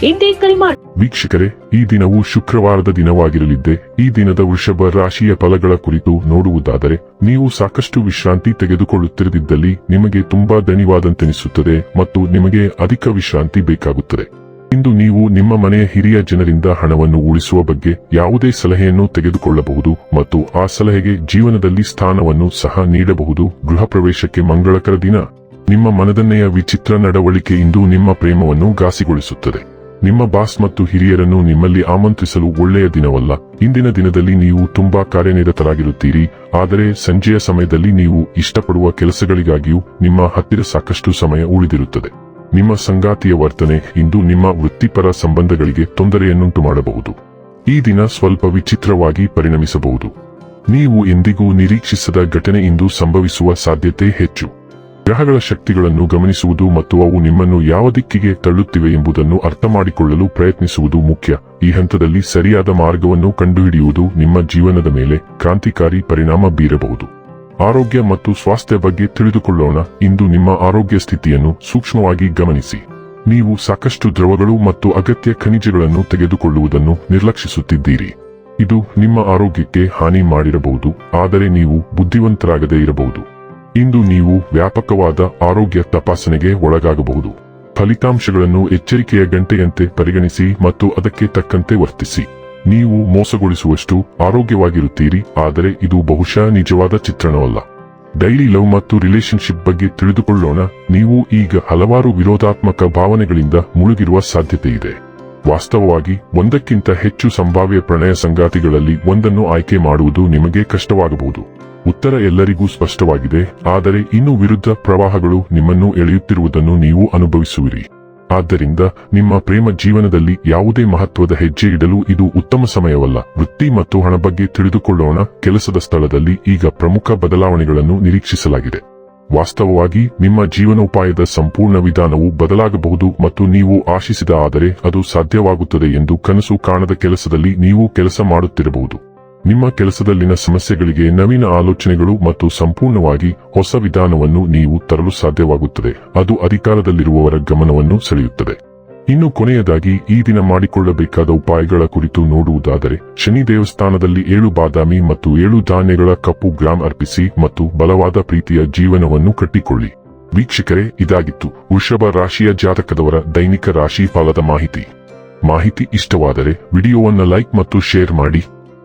ಹಿಂದೆ ಕರೆ ಮಾಡಿ ವೀಕ್ಷಕರೇ, ಈ ದಿನವು ಶುಕ್ರವಾರದ ದಿನವಾಗಿರಲಿದ್ದೆ. ಈ ದಿನದ ವೃಷಭ ರಾಶಿಯ ಫಲಗಳ ಕುರಿತು ನೋಡುವುದಾದರೆ, ನೀವು ಸಾಕಷ್ಟು ವಿಶ್ರಾಂತಿ ತೆಗೆದುಕೊಳ್ಳುತ್ತಿರದಿದ್ದಲ್ಲಿ ನಿಮಗೆ ತುಂಬಾ ದಣಿವಾದಂತೆನಿಸುತ್ತದೆ ಮತ್ತು ನಿಮಗೆ ಅಧಿಕ ವಿಶ್ರಾಂತಿ ಬೇಕಾಗುತ್ತದೆ. ಇಂದು ನೀವು ನಿಮ್ಮ ಮನೆಯ ಹಿರಿಯ ಜನರಿಂದ ಹಣವನ್ನು ಉಳಿಸುವ ಬಗ್ಗೆ ಯಾವುದೇ ಸಲಹೆಯನ್ನು ತೆಗೆದುಕೊಳ್ಳಬಹುದು ಮತ್ತು ಆ ಸಲಹೆಗೆ ಜೀವನದಲ್ಲಿ ಸ್ಥಾನವನ್ನು ಸಹ ನೀಡಬಹುದು. ಗೃಹ ಪ್ರವೇಶಕ್ಕೆ ಮಂಗಳಕರ ದಿನ. ನಿಮ್ಮ ಮನದನ್ನೆಯ ವಿಚಿತ್ರ ನಡವಳಿಕೆ ಇಂದು ನಿಮ್ಮ ಪ್ರೇಮವನ್ನು ಘಾಸಿಗೊಳಿಸುತ್ತದೆ. ನಿಮ್ಮ ಬಾಸ್ ಮತ್ತು ಹಿರಿಯರನ್ನು ನಿಮ್ಮಲ್ಲಿ ಆಮಂತ್ರಿಸಲು ಒಳ್ಳೆಯ ದಿನವಲ್ಲ. ಇಂದಿನ ದಿನದಲ್ಲಿ ನೀವು ತುಂಬಾ ಕಾರ್ಯನಿರತರಾಗಿರುತ್ತೀರಿ. ಆದರೆ ಸಂಜೆಯ ಸಮಯದಲ್ಲಿ ನೀವು ಇಷ್ಟಪಡುವ ಕೆಲಸಗಳಿಗಾಗಿಯೂ ನಿಮ್ಮ ಹತ್ತಿರ ಸಾಕಷ್ಟು ಸಮಯ ಉಳಿದಿರುತ್ತದೆ. ನಿಮ್ಮ ಸಂಗಾತಿಯ ವರ್ತನೆ ಇಂದು ನಿಮ್ಮ ವೃತ್ತಿಪರ ಸಂಬಂಧಗಳಿಗೆ ತೊಂದರೆಯನ್ನುಂಟು ಮಾಡಬಹುದು ಈ ದಿನ ಸ್ವಲ್ಪ ವಿಚಿತ್ರವಾಗಿ ಪರಿಣಮಿಸಬಹುದು. ನೀವು ಎಂದಿಗೂ ನಿರೀಕ್ಷಿಸದ ಘಟನೆ ಇಂದು ಸಂಭವಿಸುವ ಸಾಧ್ಯತೆ ಹೆಚ್ಚು. ಗ್ರಹಗಳ ಶಕ್ತಿಗಳನ್ನು ಗಮನಿಸುವುದು ಮತ್ತು ಅವು ನಿಮ್ಮನ್ನು ಯಾವ ದಿಕ್ಕಿಗೆ ತಳ್ಳುತ್ತಿವೆ ಎಂಬುದನ್ನು ಅರ್ಥಮಾಡಿಕೊಳ್ಳಲು ಪ್ರಯತ್ನಿಸುವುದು ಮುಖ್ಯ. ಈ ಹಂತದಲ್ಲಿ ಸರಿಯಾದ ಮಾರ್ಗವನ್ನು ಕಂಡುಹಿಡಿಯುವುದು ನಿಮ್ಮ ಜೀವನದ ಮೇಲೆ ಕ್ರಾಂತಿಕಾರಿ ಪರಿಣಾಮ ಬೀರಬಹುದು. ಆರೋಗ್ಯ ಮತ್ತು ಸ್ವಾಸ್ಥ್ಯ ಬಗ್ಗೆ ತಿಳಿದುಕೊಳ್ಳೋಣ. ಇಂದು ನಿಮ್ಮ ಆರೋಗ್ಯ ಸ್ಥಿತಿಯನ್ನು ಸೂಕ್ಷ್ಮವಾಗಿ ಗಮನಿಸಿ. ನೀವು ಸಾಕಷ್ಟು ದ್ರವಗಳು ಮತ್ತು ಅಗತ್ಯ ಖನಿಜಗಳನ್ನು ತೆಗೆದುಕೊಳ್ಳುವುದನ್ನು ನಿರ್ಲಕ್ಷಿಸುತ್ತಿದ್ದೀರಿ. ಇದು ನಿಮ್ಮ ಆರೋಗ್ಯಕ್ಕೆ ಹಾನಿ ಮಾಡಿರಬಹುದು, ಆದರೆ ನೀವು ಬುದ್ಧಿವಂತರಾಗದೇ ಇರಬಹುದು. ಇಂದು ನೀವು ವ್ಯಾಪಕವಾದ ಆರೋಗ್ಯ ತಪಾಸಣೆಗೆ ಒಳಗಾಗಬಹುದು. ಫಲಿತಾಂಶಗಳನ್ನು ಎಚ್ಚರಿಕೆಯ ಗಂಟೆಯಂತೆ ಪರಿಗಣಿಸಿ ಮತ್ತು ಅದಕ್ಕೆ ತಕ್ಕಂತೆ ವರ್ತಿಸಿ. ನೀವು ಮೋಸಗೊಳಿಸುವಷ್ಟು ಆರೋಗ್ಯವಾಗಿರುತ್ತೀರಿ, ಆದರೆ ಇದು ಬಹುಶಃ ನಿಜವಾದ ಚಿತ್ರಣವಲ್ಲ. ಡೈಲಿ ಲವ್ ಮತ್ತು ರಿಲೇಶನ್ಶಿಪ್ ಬಗ್ಗೆ ತಿಳಿದುಕೊಳ್ಳೋಣ, ನೀವು ಈಗ ಹಲವಾರು ವಿರೋಧಾತ್ಮಕ ಭಾವನೆಗಳಿಂದ ಮುಳುಗಿರುವ ಸಾಧ್ಯತೆ ಇದೆ ವಾಸ್ತವವಾಗಿ, ಒಂದಕ್ಕಿಂತ ಹೆಚ್ಚು ಸಂಭಾವ್ಯ ಪ್ರಣಯ ಸಂಗಾತಿಗಳಲ್ಲಿ ಒಂದನ್ನು ಆಯ್ಕೆ ಮಾಡುವುದು ನಿಮಗೆ ಕಷ್ಟವಾಗಬಹುದು. ಉತ್ತರ ಎಲ್ಲರಿಗೂ ಸ್ಪಷ್ಟವಾಗಿದೆ, ಆದರೆ ಇನ್ನು ವಿರುದ್ಧ ಪ್ರವಾಹಗಳು ನಿಮ್ಮನ್ನು ಎಳೆಯುತ್ತಿರುವುದನ್ನು ನೀವು ಅನುಭವಿಸುವಿರಿ. ಆದ್ದರಿಂದ ನಿಮ್ಮ ಪ್ರೇಮ ಜೀವನದಲ್ಲಿ ಯಾವುದೇ ಮಹತ್ವದ ಹೆಜ್ಜೆ ಇಡಲು ಇದು ಉತ್ತಮ ಸಮಯವಲ್ಲ. ವೃತ್ತಿ ಮತ್ತು ಹಣ ಬಗ್ಗೆ ತಿಳಿದುಕೊಳ್ಳೋಣ, ಕೆಲಸದ ಸ್ಥಳದಲ್ಲಿ ಈಗ ಪ್ರಮುಖ ಬದಲಾವಣೆಗಳನ್ನು ನಿರೀಕ್ಷಿಸಲಾಗಿದೆ. ವಾಸ್ತವವಾಗಿ, ನಿಮ್ಮ ಜೀವನೋಪಾಯದ ಸಂಪೂರ್ಣ ವಿಧಾನವು ಬದಲಾಗಬಹುದು ಮತ್ತು ನೀವು ಆಶಿಸಿದ ಆದರೆ ಅದು ಸಾಧ್ಯವಾಗುತ್ತದೆ ಎಂದು ಕನಸು ಕಾಣದ ಕೆಲಸದಲ್ಲಿ ನೀವು ಕೆಲಸ ಮಾಡುತ್ತಿರಬಹುದು. ನಿಮ್ಮ ಕೆಲಸದಲ್ಲಿನ ಸಮಸ್ಯೆಗಳಿಗೆ ನವೀನ ಆಲೋಚನೆಗಳು ಮತ್ತು ಸಂಪೂರ್ಣವಾಗಿ ಹೊಸ ವಿಧಾನವನ್ನು ನೀವು ತರಲು ಸಾಧ್ಯವಾಗುತ್ತದೆ. ಅದು ಅಧಿಕಾರದಲ್ಲಿರುವವರ ಗಮನವನ್ನು ಸೆಳೆಯುತ್ತದೆ. ಇನ್ನು ಕೊನೆಯದಾಗಿ, ಈ ದಿನ ಮಾಡಿಕೊಳ್ಳಬೇಕಾದ ಉಪಾಯಗಳ ಕುರಿತು ನೋಡುವುದಾದರೆ, ಶನಿ ದೇವಸ್ಥಾನದಲ್ಲಿ ಏಳು ಬಾದಾಮಿ ಮತ್ತು ಏಳು ಧಾನ್ಯಗಳ ಕಪ್ಪು ಗ್ರಾಮ್ ಅರ್ಪಿಸಿ ಮತ್ತು ಬಲವಾದ ಪ್ರೀತಿಯ ಜೀವನವನ್ನು ಕಟ್ಟಿಕೊಳ್ಳಿ. ವೀಕ್ಷಕರೇ, ಇದಾಗಿತ್ತು ವೃಷಭ ರಾಶಿಯ ಜಾತಕದವರ ದೈನಿಕ ರಾಶಿ ಫಲದ ಮಾಹಿತಿ. ಮಾಹಿತಿ ಇಷ್ಟವಾದರೆ, ವಿಡಿಯೋವನ್ನು ಲೈಕ್ ಮತ್ತು ಶೇರ್ ಮಾಡಿ.